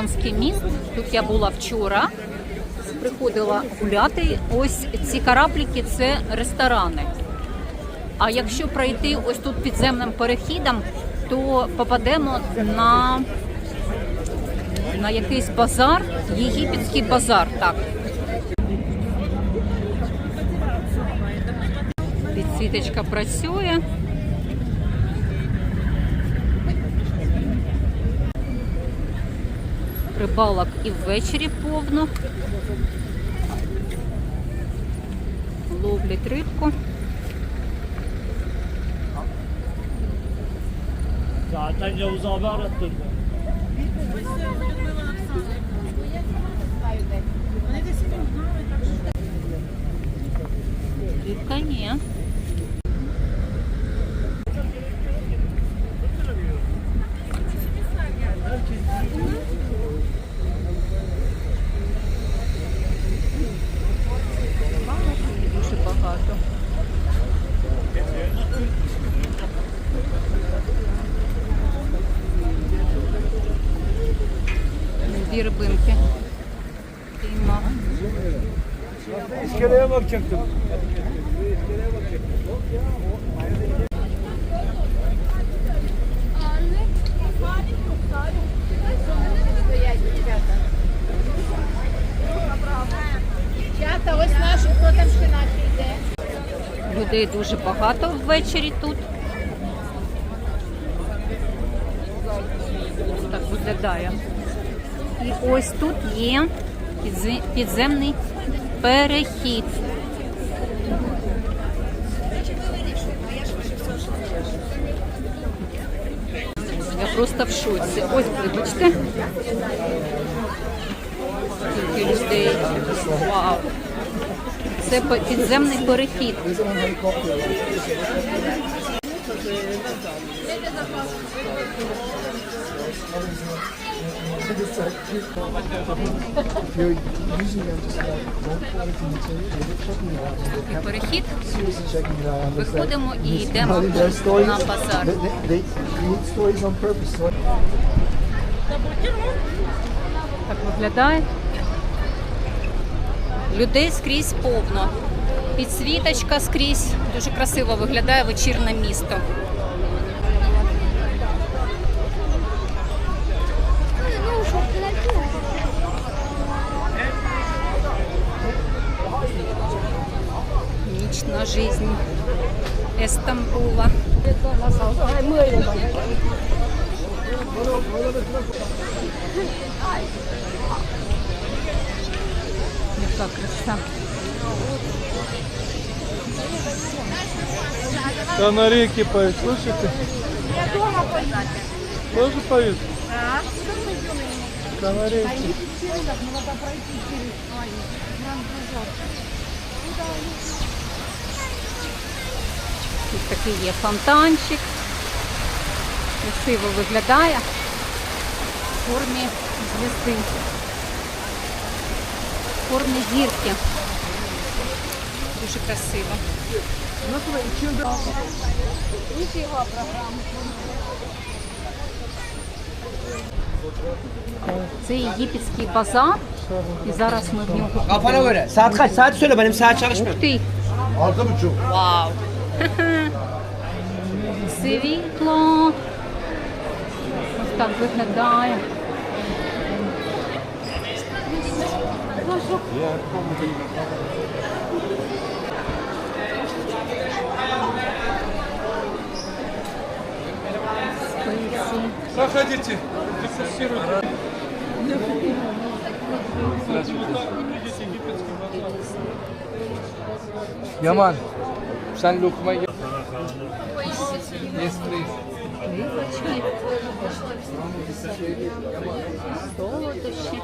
Голландський міст. Тут я була вчора. Приходила гуляти. Ось ці корабліки це ресторани. А якщо пройти ось тут підземним перехідом, то попадемо на, на якийсь базар, єгипетський базар. Так. Підсвіточка працює. Рибалок і ввечері повно. Ловлять рибку. Zaten Yavuz abi arattırdı. Рибка ні. Дуже йде. Людей дуже багато ввечері тут. Ось Так виглядає. І ось тут є підземний перехід. Я просто в шоці. Ось, вибачте. Скільки людей. Вау. Це підземний перехід. Перехід. Виходимо і йдемо на базар. Так виглядає. Людей скрізь повно. Підсвіточка скрізь. Дуже красиво виглядає вечірне місто. жизнь Эстамбула. Какая красота. Канарейки поют, слышите? Я дома пою. Тоже поют? Да. Канарейки. Надо пройти через Нам Тут такий є фонтанчик. Красиво виглядає в формі звізди. В формі зірки. Дуже красиво. Це єгипетський базар. І зараз ми в нього. Kafana göre. Saat kaç? Saat söyle benim saat çalışmıyor. Ух ти! Altı buçuk. Вау! Світло. Ось так виглядає. Проходите. Дегустируйте. Yaman. Sen lokma. Yes please. Солодощі.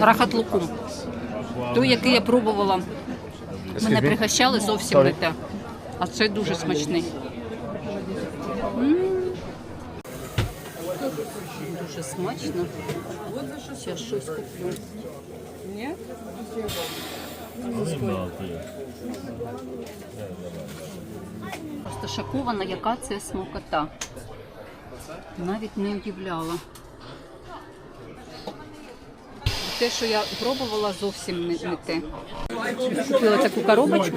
Рахат лукум. Той, який я пробувала, мене пригощали зовсім не те. А це дуже смачний. Дуже смачно. Зараз щось куплю. Просто шокована, яка це смакота. Навіть не уявляла. Те, що я пробувала, зовсім не, не те. Купила таку коробочку,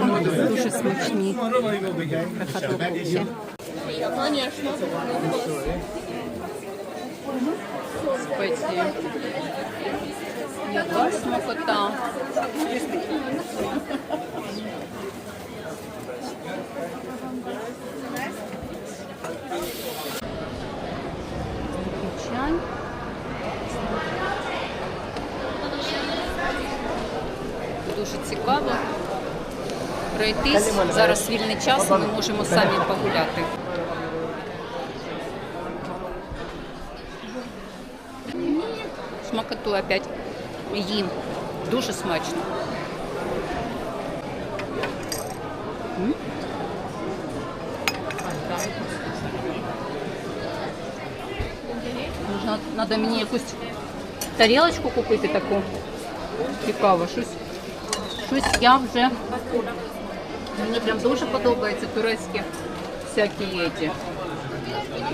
дуже смачні прихотовки. Спеції. Яка смакота. Чай. Дуже цікаво пройтись. Зараз вільний час, ми можемо самі погуляти. Смакоту опять їм. Дуже смачно. М? Можна, треба мені якусь тарілочку купити таку. Цікаво, щось, щось я вже. Мені прям дуже подобається турецькі всякі єті.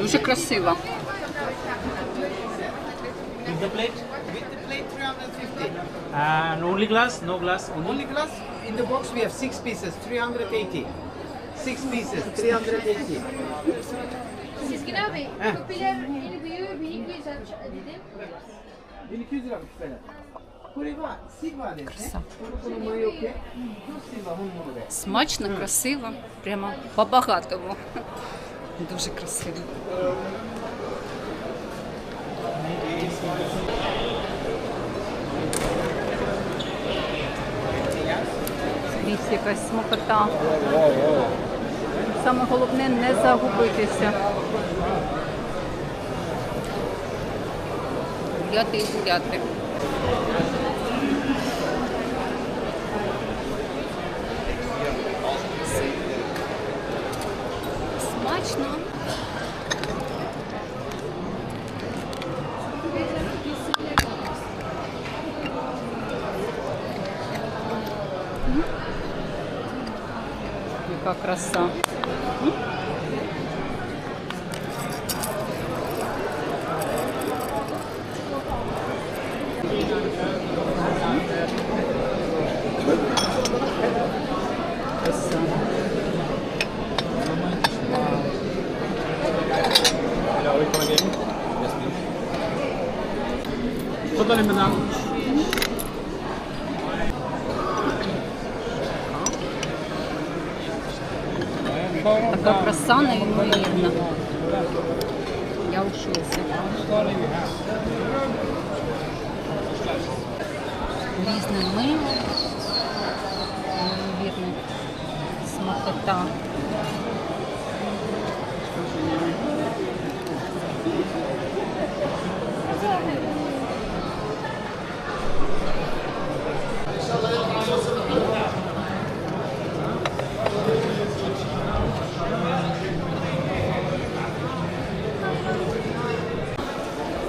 Дуже красиво. And only glass? No glass? Only, Only glass in the box we have six pieces, 380. Six pieces, 380. Sezgin abi, kupiler en büyüğü 1200 dedim. 1200 lira küpeler. これはシルバーですね。このこの模様系。シルバー本物で。 Смачно, красиво, прямо по-багатому. Дуже красиво. Якась смокота. Саме головне не загубитися. Гуляти і. com a croissant. Hum? Продали мне Така краса неймовірна. Я у шоці. Різне мило. Неймовірна смакота.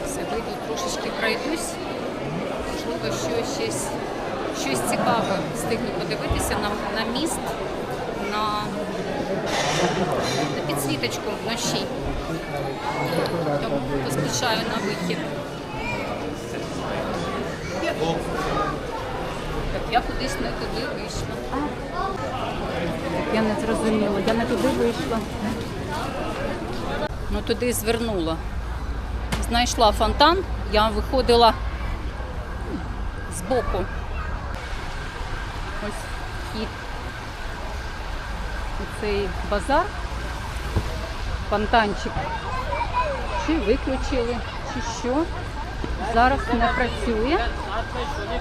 Все, вийду трошечки пройдусь. Можливо, що щось, щось цікаве встигну подивитися на, на міст, на, на підсвіточку вночі. Тому поспішаю на вихід. Так я кудись не туди вийшла. Я не зрозуміла, я не туди вийшла. Ну туди звернула знайшла фонтан, я виходила збоку. Ось вхід у цей базар, фонтанчик. Чи виключили, чи що. Зараз не працює.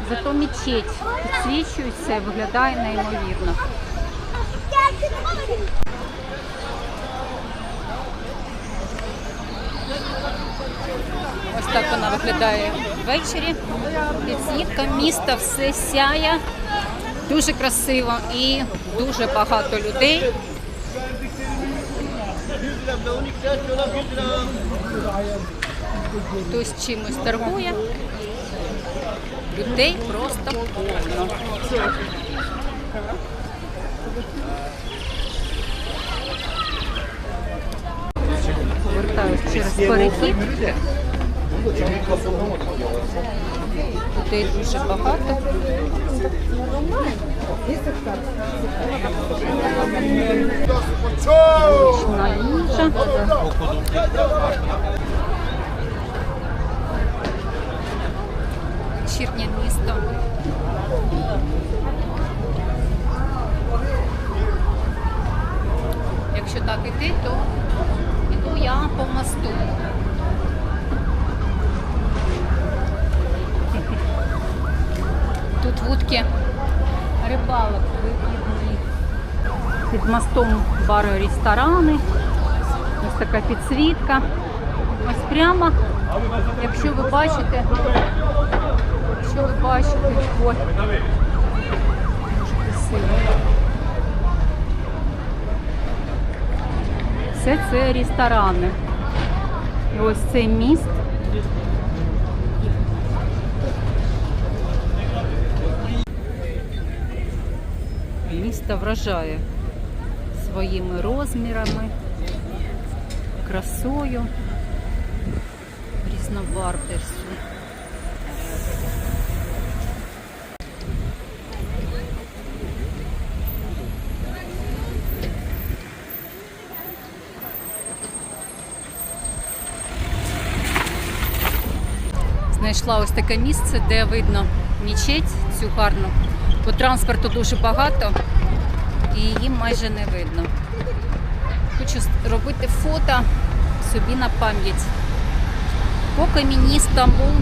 Зато мечеть підсвічується і виглядає неймовірно. Ось так вона виглядає ввечері. Підсвітка міста все сяє. Дуже красиво і дуже багато людей. Хтось чимось торгує. Людей просто повно. Повертаюсь через перехід. Людей дуже багато. Смачна їжа. Вечірнє місто. Якщо так іти, то іду я по мосту. Вудки рибалок вихідних. Під мостом бари ресторани. Ось така підсвітка. Ось прямо, якщо ви бачите, якщо ви бачите, ой, дуже. Все це ресторани. І ось цей міст. Місто вражає своїми розмірами, красою, різновартістю. Знайшла ось таке місце, де видно мічеть цю гарну, бо транспорту дуже багато і її майже не видно. Хочу робити фото собі на пам'ять. Поки мені Стамбул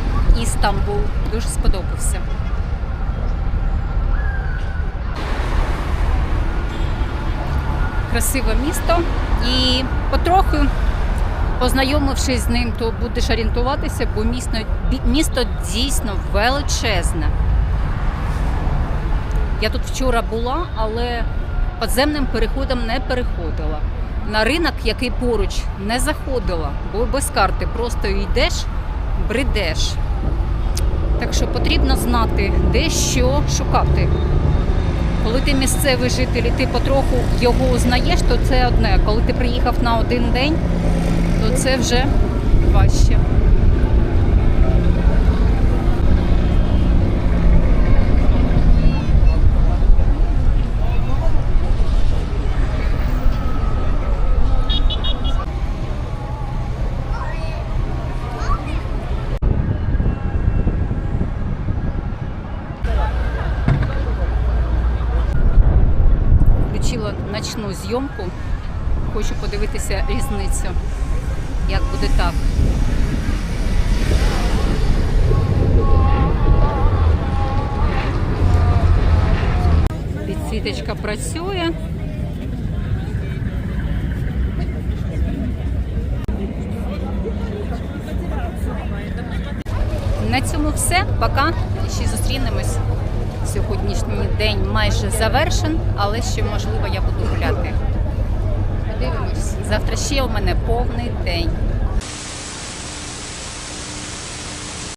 і Стамбул дуже сподобався. Красиве місто і потроху познайомившись з ним, то будеш орієнтуватися, бо місто, місто дійсно величезне. Я тут вчора була, але підземним переходом не переходила. На ринок, який поруч, не заходила, бо без карти просто йдеш, бредеш. Так що потрібно знати, де що шукати. Коли ти місцевий житель і ти потроху його узнаєш, то це одне. Коли ти приїхав на один день, то це вже важче. Зйомку. Хочу подивитися різницю. Як буде так. Підсвіточка працює. На цьому все. Пока. Ще зустрінемось. Сьогоднішній день майже завершен, але ще можливо я буду гуляти. Подивимось. Завтра ще у мене повний день.